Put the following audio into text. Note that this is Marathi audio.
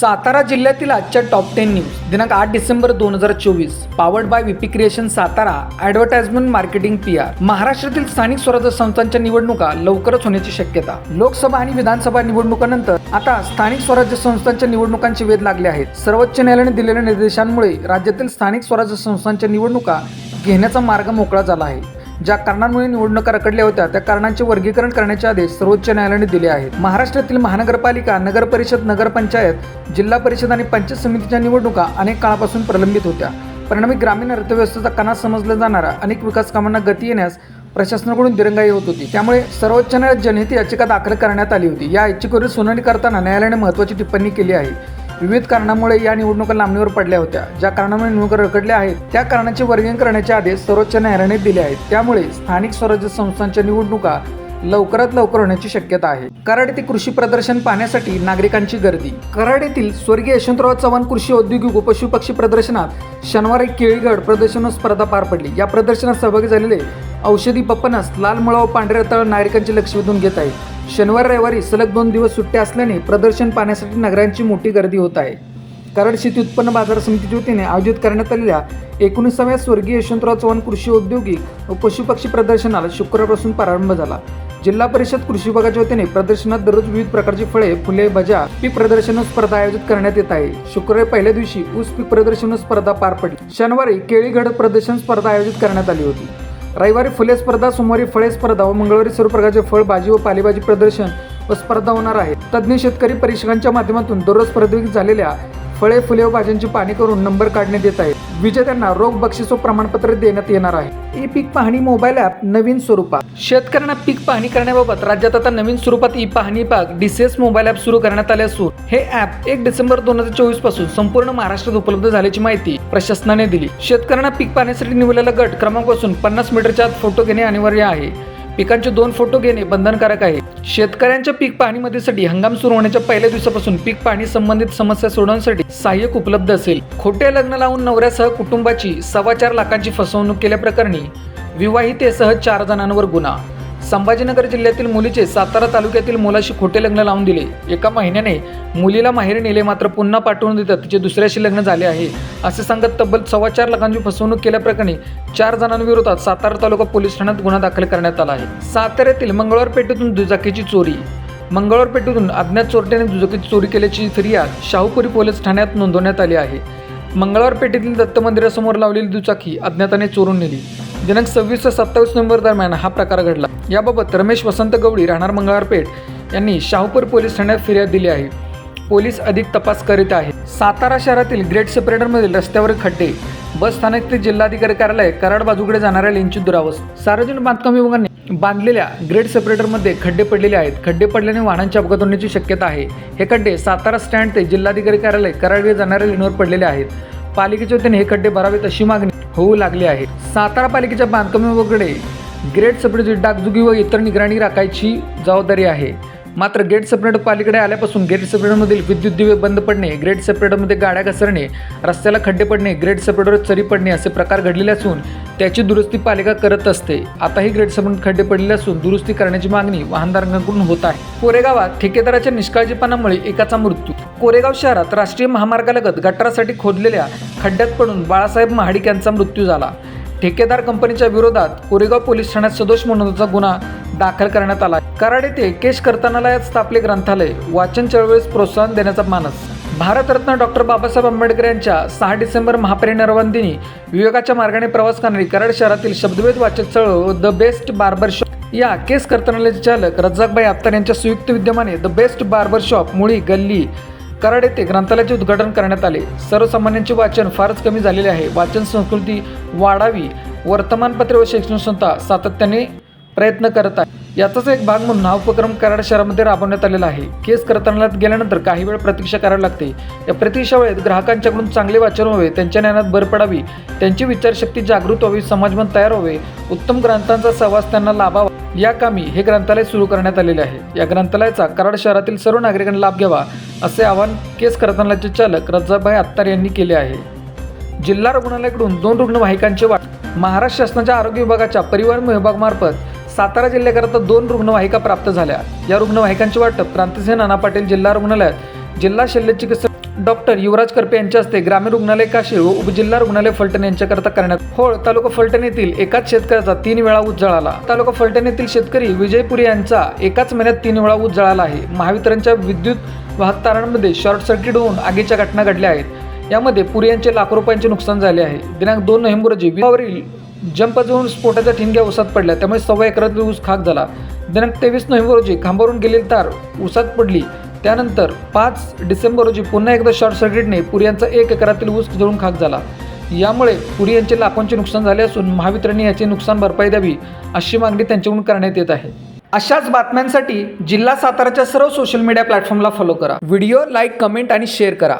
सातारा जिल्ह्यातील आजच्या टॉप टेन न्यूज दिनांक आठ डिसेंबर दोन हजार चोवीस. Powered by VP creation Satara advertisement marketing P R महाराष्ट्रातील स्थानिक स्वराज्य संस्थांच्या निवडणुका लवकरच होण्याची शक्यता. लोकसभा आणि विधानसभा निवडणुकानंतर आता स्थानिक स्वराज्य संस्थांच्या निवडणुकांचे वेध लागले आहेत सर्वोच्च न्यायालयाने दिलेल्या निर्देशांमुळे राज्यातील स्थानिक स्वराज्य संस्थांच्या निवडणुका घेण्याचा मार्ग मोकळा झाला आहे. ज्या कारणांमुळे निवडणुका रखडल्या होत्या त्या कारणांचे वर्गीकरण करण्याचे आदेश सर्वोच्च न्यायालयाने दिले आहेत. महाराष्ट्रातील महानगरपालिका नगर परिषद नगरपंचायत जिल्हा परिषद आणि पंचायत समितीच्या निवडणुका अनेक काळापासून प्रलंबित होत्या. परिणामी ग्रामीण अर्थव्यवस्थेचा कणा समजला जाणारा अनेक विकास कामांना गती येण्यास प्रशासनाकडून दिरंगाई होत होती. त्यामुळे सर्वोच्च न्यायालयात जनहित याचिका दाखल करण्यात आली होती. या याचिकेवर सुनावणी करताना न्यायालयाने महत्त्वाची टिप्पणी केली आहे. विविध कारणामुळे या निवडणुका लांबणीवर पडल्या होत्या. ज्या कारणामुळे निवडणुका रखडल्या आहेत त्या कारणाचे वर्गीकरण करण्याचे आदेश सर्वोच्च न्यायालयाने दिले आहेत. त्यामुळे स्थानिक स्वराज्य संस्थांच्या निवडणुका लवकरात लवकर होण्याची शक्यता आहे. कराड येथे कृषी प्रदर्शन पाहण्यासाठी नागरिकांची गर्दी. कराड येथील स्वर्गीय यशवंतराव चव्हाण कृषी औद्योगिक व पक्षी प्रदर्शनात शनिवारी केळीगड प्रदर्शन स्पर्धा पार पडली. या प्रदर्शनात सहभागी झालेले औषधी पप्पनस लाल मुळा व पांढऱ्या तळ नागरिकांचे लक्ष वेधून घेत आहे शनिवार रविवारी सलग दोन दिवस सुट्ट्या असल्याने प्रदर्शन पाहण्यासाठी नगरांची मोठी गर्दी होत आहे. कराड शेती उत्पन्न बाजार समितीच्या वतीने आयोजित करण्यात आलेल्या एकोणीसाव्या स्वर्गीय यशवंतराव चव्हाण कृषी औद्योगिक व पशुपक्षी प्रदर्शनाला शुक्रवारपासून प्रारंभ झाला. जिल्हा परिषद कृषी विभागाच्या वतीने प्रदर्शनात दररोज विविध प्रकारची फळे फुले भाज्या पीक प्रदर्शन स्पर्धा आयोजित करण्यात येत आहे. शुक्रवारी पहिल्या दिवशी ऊस पीक प्रदर्शन स्पर्धा पार पडली. शनिवारी केळीगड प्रदर्शन स्पर्धा आयोजित करण्यात आली होती. रविवारी फुले स्पर्धा सोमवारी फळे स्पर्धा व मंगळवारी सर्व प्रकारचे फळ भाजी व पालेभाजी प्रदर्शन व स्पर्धा होणार आहे. तज्ज्ञ शेतकरी परीक्षकांच्या माध्यमातून दररोज स्पर्धेत झालेल्या फळे फुले व भाज्यांची पाणी करून नंबर काढण्यात येत आहे विजेत्यांना रोख बक्षीस व प्रमाणपत्र देण्यात येणार आहे. ई पीक पाहणी मोबाईल ॲप नवीन स्वरूपात. शेतकऱ्यांना पीक पाहणी करण्याबाबत राज्यात आता नवीन स्वरूपात ई पाहणी पाक डीसीएस मोबाईल ॲप सुरू करण्यात आले असून हे ॲप एक डिसेंबर दोन हजार चोवीसपासून संपूर्ण महाराष्ट्रात उपलब्ध झाल्याची माहिती प्रशासनाने दिली. शेतकऱ्यांना पीक पाहण्यासाठी निवडलेला गट क्रमांकापासून पन्नास मीटरच्या आत फोटो घेणे अनिवार्य आहे. पिकांचे दोन फोटो घेणे बंधनकारक आहे. शेतकऱ्यांच्या पीक पाहणीमध्येसाठी हंगाम सुरू होण्याच्या पहिल्या दिवसापासून पीक पाहणी संबंधित समस्या सोडवण्यासाठी सहाय्यक उपलब्ध असेल. खोटे लग्न लावून नवऱ्यासह कुटुंबाची सव्वा चार लाखांची फसवणूक केल्याप्रकरणी विवाहितेसह चार जणांवर गुन्हा. संभाजीनगर जिल्ह्यातील मुलीचे सातारा तालुक्यातील मुलाशी खोटे लग्न लावून दिले. एका महिन्याने मुलीला माहेर नेले मात्र पुन्हा पाठवून देतात. तिचे दुसऱ्याशी लग्न झाले आहे. असे सांगत तब्बल सव्वा चार लाखांची फसवणूक केल्याप्रकरणी चार जणांविरोधात सातारा तालुका पोलीस ठाण्यात गुन्हा दाखल करण्यात आला आहे. साताऱ्यातील मंगळवार पेठेतून दुचाकीची चोरी. मंगळवार पेठेतून अज्ञात चोरट्याने दुचाकीची चोरी केल्याची फिर्याद शाहूपुरी पोलीस ठाण्यात नोंदवण्यात आली आहे. मंगळवार पेठेतील दत्त मंदिरासमोर लावलेली दुचाकी अज्ञाताने चोरून नेली. दिनांक सव्वीस ते सत्तावीस नोव्हेंबर दरम्यान हा प्रकार घडला. याबाबत रमेश वसंत गवळी राहणार मंगळवारपेठ यांनी शाहूपूर पोलीस ठाण्यात फिर्याद दिली आहे. पोलीस अधिक तपास करीत आहेत. सातारा शहरातील ग्रेट सेपरेटरमधील रस्त्यावर खड्डे बस स्थानक ते जिल्हाधिकारी कार्यालय कराड बाजूकडे जाणाऱ्या लेनची दुरावस्था सार्वजनिक बांधकाम विभागाने बांधलेल्या ग्रेड सेपरेटरमध्ये खड्डे पडलेले आहेत. खड्डे पडल्याने वाहनांची अपघात होण्याची शक्यता आहे. हे खड्डे सातारा स्टँड ते जिल्हाधिकारी कार्यालय कराडवे जाणाऱ्या लेनवर पडलेले आहेत. पालिकेच्या वतीने हे खड्डे भरावेत अशी मागणी होऊ लागले आहे सातारा पालिकेच्या बांधकाम विभागाकडे ग्रेट सेपरेटची डागजुगी व इतर निगराणी राखायची जबाबदारी आहे. मात्र गेट सेपरेटर पालिकडे आल्यापासून गेट सेपरेटरमधील विद्युत दिवे बंद पडणे ग्रेट सेपरेटरमध्ये गाड्या घसरणे रस्त्याला खड्डे पडणे ग्रेट सेपरेटरवर चरी पडणे असे प्रकार घडलेले असून त्याची दुरुस्ती पालिका करत असते. आताही ग्रेट सेपरेटर खड्डे पडलेले असून दुरुस्ती करण्याची मागणी वाहनधारकांकडून होत आहे. कोरेगावात ठेकेदाराच्या निष्काळजीपणामुळे एकाचा मृत्यू. कोरेगाव शहरात राष्ट्रीय महामार्गालगत गटारासाठी खोदलेल्या खड्ड्यात पडून बाळासाहेब महाडिक यांचा मृत्यू झाला. ठेकेदार कंपनीच्या विरोधात कोरेगाव पोलीस ठाण्यात सदोष म्हणूनचा गुन्हा दाखल करण्यात आला कराड येथे केश कर्तनालयात स्थापले ग्रंथालय. वाचन चळवळीस प्रोत्साहन देण्याचा मानस. भारतरत्न डॉक्टर बाबासाहेब आंबेडकर यांच्या सहा डिसेंबर महापरिनिर्वाण दिनी विवेकाच्या मार्गाने प्रवास करणारी कराड शहरातील शब्दवेद वाचक चळवळ द बेस्ट बार्बर शॉप या केस कर्तनालयाचे चालक रज्जाकबाई अत्तार यांच्या संयुक्त विद्यमाने द बेस्ट बार्बर शॉप मुळी गल्ली कराड येथे ग्रंथालयाचे उद्घाटन करण्यात आले. सर्वसामान्यांचे वाचन फारच कमी झालेले आहे. वाचन संस्कृती वाढावी. वर्तमानपत्रे व शैक्षणिक संस्था सातत्याने प्रयत्न करत आहे. याचाच एक भाग म्हणून हा उपक्रम कराड शहरामध्ये राबवण्यात आलेला आहे. केस कर्तनालयात गेल्यानंतर काही वेळ प्रतीक्षा करावी लागते. या प्रतीक्षा वेळेत ग्राहकांच्याकडून चांगले वाचन व्हावे त्यांच्या ज्ञानात भर पडावी त्यांची विचारशक्ती जागृत व्हावी समाजमन तयार व्हावे उत्तम ग्रंथांचा सहवास त्यांना लाभावा. या कामी हे ग्रंथालय सुरू करण्यात आलेले आहे. या ग्रंथालयाचा कराड शहरातील सर्व नागरिकांना लाभ घ्यावा असे आवाहन केस कर्तनालयाचे चालक रजाभाई अत्तार यांनी केले आहे. जिल्हा रुग्णालयाकडून दोन रुग्णवाहिकांचे वाट. महाराष्ट्र शासनाच्या आरोग्य विभागाच्या परिवहन विभागामार्फत सातारा जिल्ह्याकरता दोन रुग्णवाहिका प्राप्त झाल्या. या रुग्णवाहिकांचे वाटप क्रांतिसिंह नाना पाटील जिल्हा रुग्णालयात. जिल्हा शल्यचिकित्सक डॉक्टर युवराज करपे यांच्या हस्ते ग्रामीण रुग्णालय काशीळ व उपजिल्हा रुग्णालय फलटण यांच्याकरता करण्यात होळ. तालुका फलटण येथील एकाच शेतकऱ्याचा तीन वेळा उजळाला. तालुका फलटण येथील शेतकरी विजयपुरी यांचा एकाच महिन्यात तीन वेळा ऊस जळाला आहे. महावितरणच्या विद्युत वाहक तारांमध्ये शॉर्ट सर्किट होऊन आगीच्या घटना घडल्या आहेत. यामध्ये पुरी यांचे लाखो रुपयांचे नुकसान झाले आहे. दिनांक दोन नोव्हेंबर रोजी विभावरील जंप जाऊन स्फोटाच्या ठिणग्या उसात पडल्या. त्यामुळे सव्वा एकरातील ऊस खाक झाला. दिनांक तेवीस नोव्हेंबर रोजी खांबावरून गेलेली तार ऊसात पडली. त्यानंतर पाच डिसेंबर रोजी पुन्हा एकदा शॉर्ट सर्किटने पुरी यांचा एक एकरातील ऊस जळून खाक झाला. यामुळे पुरी यांचे लाखोंचे नुकसान झाले असून महावितरणने याची नुकसान भरपाई द्यावी अशी मागणी त्यांच्याकडून करण्यात येत आहे. अशाच बातम्यांसाठी जिल्हा साताराच्या सर्व सोशल मीडिया प्लॅटफॉर्मला फॉलो करा. व्हिडिओ लाईक कमेंट आणि शेअर करा.